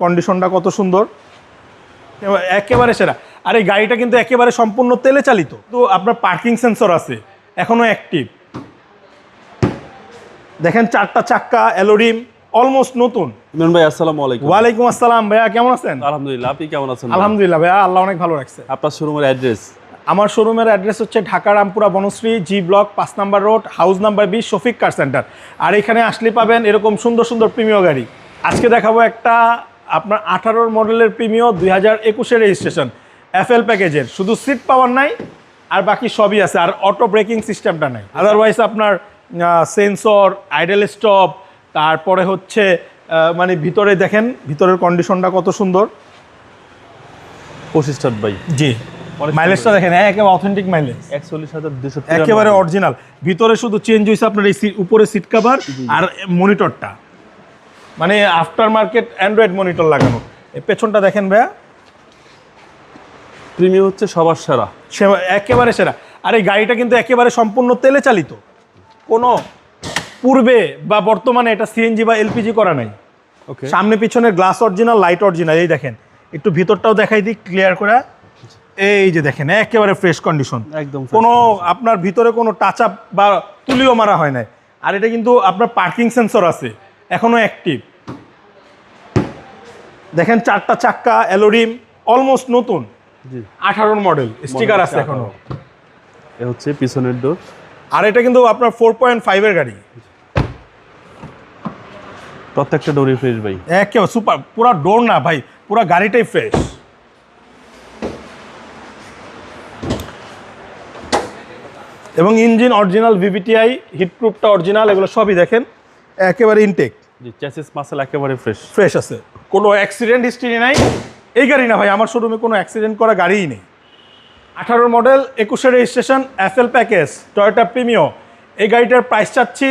কন্ডিশনটা কত সুন্দর। একেবারে সেরা। আর এই গাড়িটা কিন্তু একেবারে সম্পূর্ণ তেলে চালিত। তো আপনার পার্কিং সেন্সর আছে এখনও অ্যাক্টিভ দেখেন চারটা চাক্কা অ্যালোরিম অলমোস্ট নতুন। ইমরান ভাই আসসালামু আলাইকুম। ওয়ালাইকুম আসসালাম ভাইয়া কেমন আছেন? আলহামদুলিল্লাহ আপনি কেমন আছেন? আলহামদুলিল্লাহ ভাইয়া আল্লাহ অনেক ভালো রাখছে। আপনার শোরুমের অ্যাড্রেস আমার শোরুমের অ্যাড্রেস হচ্ছে ঢাকা রামপুরা বনশ্রী জি ব্লক পাঁচ নাম্বার রোড হাউস নাম্বার বিশ শফিক কার সেন্টার আর এখানে আসলে পাবেন এরকম সুন্দর সুন্দর প্রিমিয় গাড়ি। আজকে দেখাবো একটা আপনার আঠারোর মডেলের প্রিমিয় দুই হাজার একুশের রেজিস্ট্রেশন এফএল প্যাকেজের শুধু সিট পাওয়ার নাই আর বাকি সবই আছে। আর অটো ব্রেকিং সিস্টেমটা নাই। আদারওয়াইজ আপনার সেন্সর আইডেল স্টপ তারপরে হচ্ছে মানে ভিতরে দেখেন ভিতরের কন্ডিশনটা কত সুন্দর। পঁচিশ ভাই। জি। মাইলেজটা দেখেন একেবারে অথেন্টিক মাইলেজ একচল্লিশ হাজার দুশো একেবারে অরিজিনাল ভিতরে শুধু চেঞ্জ হয়েছে আপনার এই সিট উপরে সিট কভার আর মনিটরটা মানে আফটার মার্কেট অ্যান্ড্রয়েড মনিটর লাগানো। এই পেছনটা দেখেন ভাইয়া। প্রিমিয়াম হচ্ছে সবার সেরা। সে একেবারে সেরা। আর এই গাড়িটা কিন্তু একেবারে সম্পূর্ণ তেলে চালিত। কোনো পূর্বে বা বর্তমানে এটা সিএনজি বা এলপিজি করা নাই। ওকে সামনে পিছনের গ্লাস অরিজিনাল লাইট অরিজিনাল এই দেখেন। একটু ভিতরটাও দেখাই দিই ক্লিয়ার করে। এই যে দেখেন একেবারে ফ্রেশ কন্ডিশন একদম কোনো আপনার ভিতরে কোনো টাচ আপ বা তুলিও মারা হয় নাই। আর এটা কিন্তু আপনার পার্কিং সেন্সর আছে এখনও অ্যাক্টিভ দেখেন চারটা চাক্কা অ্যালোরিম অলমোস্ট নতুন। জি। আঠারোর মডেল স্টিকার আছে এখনও। এ হচ্ছে পিছনের ডোর আর এটা কিন্তু আপনার ফোর পয়েন্ট ফাইভের গাড়ি। প্রত্যেকটা ডোরই ফ্রেশ ভাই। একেবারে সুপার পুরা ডোর না ভাই পুরা গাড়িটাই ফ্রেশ এবং ইঞ্জিন অরিজিনাল ভিভিটিআই হিটপ্রুফটা অরিজিনাল এগুলো সবই দেখেন। একেবারে ইনটেক জি চ্যাসিস মাসেল একেবারে ফ্রেশ ফ্রেশ আছে। কোনো অ্যাক্সিডেন্ট হিস্ট্রি নাই। এই গাড়ি না ভাই আমার শোরুমে কোনো অ্যাক্সিডেন্ট করা গাড়িই নেই। আঠারোর মডেল একুশের registration FL package Toyota Premio এই গাড়িটার প্রাইস চাচ্ছি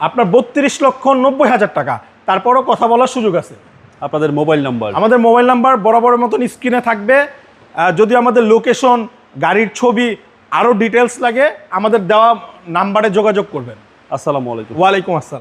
আপনার বত্রিশ লক্ষ নব্বই হাজার টাকা। তারপরও কথা বলার সুযোগ আছে। আপনাদের মোবাইল নাম্বার আমাদের মোবাইল নাম্বার বরাবরের মতন স্ক্রিনে থাকবে। যদি আমাদের লোকেশন গাড়ির ছবি আরও ডিটেলস লাগে আমাদের দেওয়া নাম্বারে যোগাযোগ করবেন। আসসালামু আলাইকুম। ওয়ালাইকুম আসসালাম।